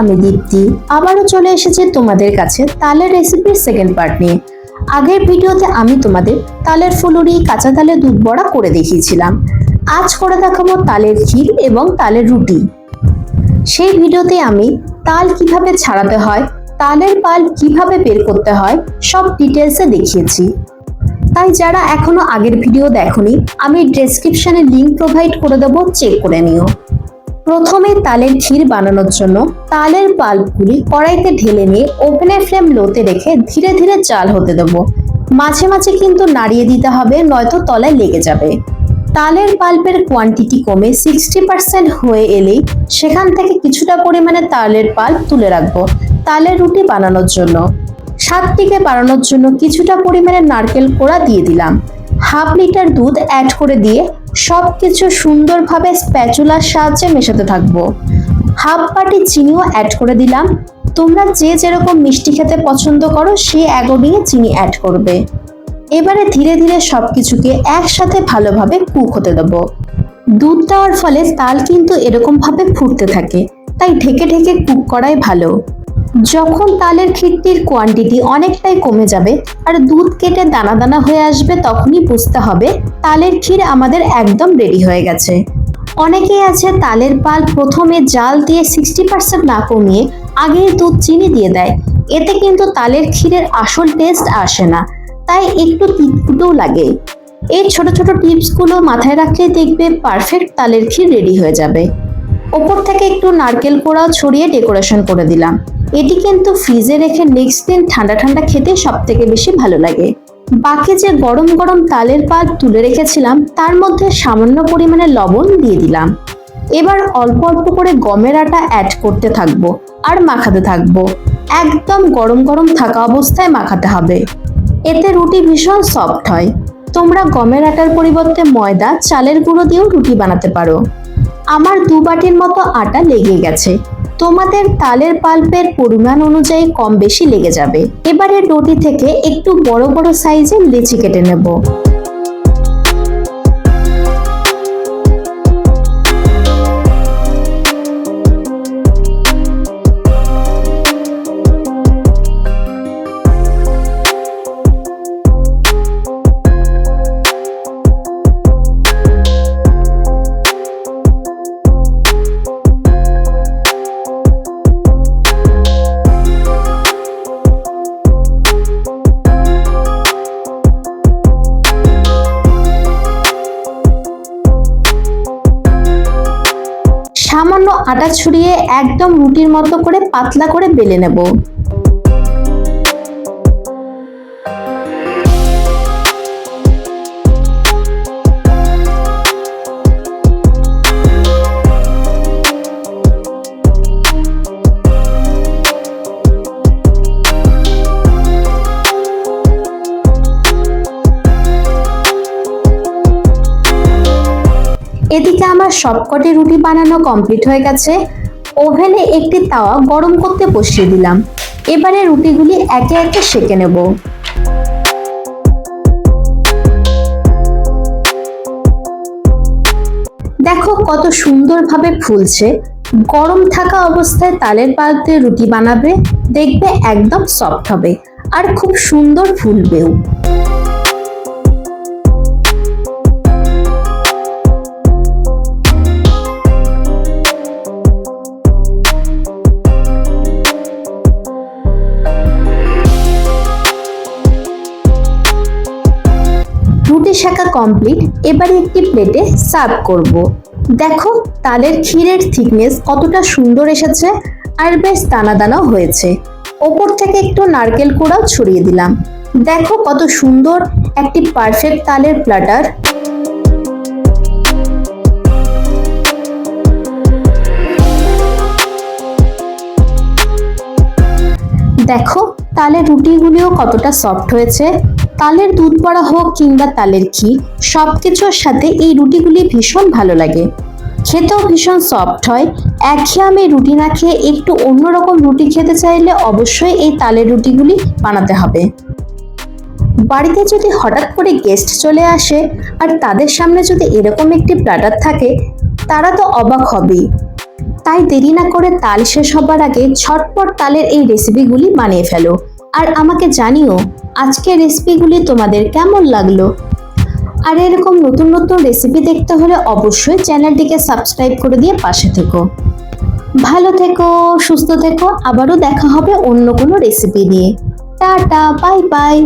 আমি দীপ্তি। আবারও চলে এসেছি তোমাদের কাছে তালের রেসিপির সেকেন্ড পার্ট নিয়ে। আগের ভিডিওতে আমি তোমাদের তালের ফুলুরি, কাঁচা তালের দুধ বড়া করে দেখিয়েছিলাম। আজ করে দেখাবো তালের ক্ষীর এবং তালের রুটি। সেই ভিডিওতে আমি তাল কীভাবে ছাড়াতে হয়, তালের পাল কীভাবে বের করতে হয়, সব ডিটেলসে দেখিয়েছি। তাই যারা এখনও আগের ভিডিও দেখনি, আমি ডেসক্রিপশনে লিংক প্রোভাইড করে দেবো চেক করে নিও। প্রথমে তালের ক্ষীর বানানোর জন্য তালের পাল্পগুলি কড়াইতে ঢেলে নিয়ে ওভেনের ফ্লেম লোতে রেখে ধীরে ধীরে চাল হতে দেবো। মাঝে মাঝে কিন্তু নাড়িয়ে দিতে হবে, নয়তো তলায় লেগে যাবে। তালের পাল্পের কোয়ান্টিটি কমে সিক্সটি পার্সেন্ট হয়ে এলেই সেখান থেকে কিছুটা পরিমাণে তালের পাল্প তুলে রাখব তালের রুটি বানানোর জন্য। স্বাদটিকে বাড়ানোর জন্য কিছুটা পরিমাণে নারকেল কোড়া দিয়ে দিলাম। হাফ লিটার দুধ অ্যাড করে দিয়ে সব কিছু সুন্দরভাবে স্প্যাচুলার সাহায্যে মেশাতে থাকব। হাফ বাটি চিনিও অ্যাড করে দিলাম। তোমরা যে যেরকম মিষ্টি খেতে পছন্দ করো সেই অ্যাকর্ডিংয়ে চিনি অ্যাড করবে। এবারে ধীরে ধীরে সবকিছুকে একসাথে ভালোভাবে কুক হতে দেবো। দুধ দেওয়ার ফলে তাল কিন্তু এরকম ভাবে ফুটতে থাকে, তাই ঢেকে ঢেকে কুক করাই ভালো। যখন তালের ক্ষীরটির কোয়ান্টিটি অনেকটাই কমে যাবে আর দুধ কেটে দানা দানা হয়ে আসবে, তখনই বুঝতে হবে তালের ক্ষীর আমাদের একদম রেডি হয়ে গেছে। অনেকেই আছে তালের পাল প্রথমে জাল দিয়ে সিক্সটি পার্সেন্ট না কমিয়ে আগেই দুধ চিনি দিয়ে দেয়। এতে কিন্তু তালের ক্ষীরের আসল টেস্ট আসে না, তাই একটু তিতকুটেও লাগে। এই ছোট ছোট টিপসগুলো মাথায় রাখলেই দেখবে পারফেক্ট তালের ক্ষীর রেডি হয়ে যাবে। ওপর থেকে একটু নারকেল কোড়াও ছড়িয়ে ডেকোরেশন করে দিলাম। এটি কিন্তু ফ্রিজে রেখে নেক্সট দিন ঠান্ডা ঠান্ডা খেতে সব থেকে বেশি ভালো লাগে। বাকি যে গরম গরম তালের পাত তুলে রেখেছিলাম, তার মধ্যে সামান্য পরিমাণে লবণ দিয়ে দিলাম। এবার অল্প অল্প করে গমের আটা অ্যাড করতে থাকব আর মাখাতে থাকব। একদম গরম গরম থাকা অবস্থায় মাখাতে হবে। এতে রুটি ভীষণ সফট হয়। তোমরা গমের আটার পরিবর্তে ময়দা, চালের গুঁড়ো দিয়েও রুটি বানাতে পারো। আমার দু বাটির মতো আটা লেগে গেছে। তোমাদের তালের পাল্পের পরিমাণ অনুযায়ী কম বেশি লেগে যাবে। এবারে ডোটি থেকে একটু বড় বড় সাইজের লিচি কেটে নেব। আটা ছড়িয়ে একদম রুটির মতো করে পাতলা করে বেলে নেব। আমার সবকটি রুটি বানানো কমপ্লিট হয়ে গেছে। ওভেনে একটি তাওয়া গরম করতে বসিয়ে দিলাম। এবারে রুটিগুলি একে একে সেঁকে নেব। দেখো কত সুন্দরভাবে ফুলছে। গরম থাকা অবস্থায় তালের পাল দিয়ে রুটি বানাবে, দেখবে একদম সফট হবে। আর খুব সুন্দর ফুলবেও। কমপ্লিট এবারে একটি প্লেটে সার্ভ করব। দেখো, তালের ক্ষীরের থিকনেস কতটা সুন্দর এসেছে আর বেশ দানা দানাও হয়েছে। ওপর থেকে একটু নারকেল কুড়াও ছড়িয়ে দিলাম। দেখো কত সুন্দর একটি পারফেক্ট তালের প্লাটার দেখো, তালের রুটিগুলিও কতটা সফট হয়েছে। তালের দুধ বড়া হোক কিংবা তালের ক্ষীর সব কিছুর সাথে এই রুটিগুলি ভীষণ ভালো লাগে। খেতেও ভীষণ সফট হয়। একঘেয়েমি রুটি না খেয়ে একটু অন্যরকম রুটি খেতে চাইলে অবশ্যই এই তালের রুটিগুলি বানাতে হবে। বাড়িতে যদি হঠাৎ করে গেস্ট চলে আসে আর তাদের সামনে যদি এরকম একটি প্ল্যাটার থাকে, তারা তো অবাক হবেই। তাই দেরি না করে তাল শেষ হবার আগে ছটপট তালের এই রেসিপিগুলি বানিয়ে ফেলো। আর আমাকে জানিও আজকের রেসিপিগুলি তোমাদের কেমন লাগল? আর এরকম নতুন নতুন রেসিপি দেখতে হলে অবশ্যই চ্যানেলটিকে সাবস্ক্রাইব করে দিয়ে পাশে থেকো। ভালো থেকো, সুস্থ থেকো, আবারও দেখা হবে অন্য কোনো রেসিপি নিয়ে। Tata bye bye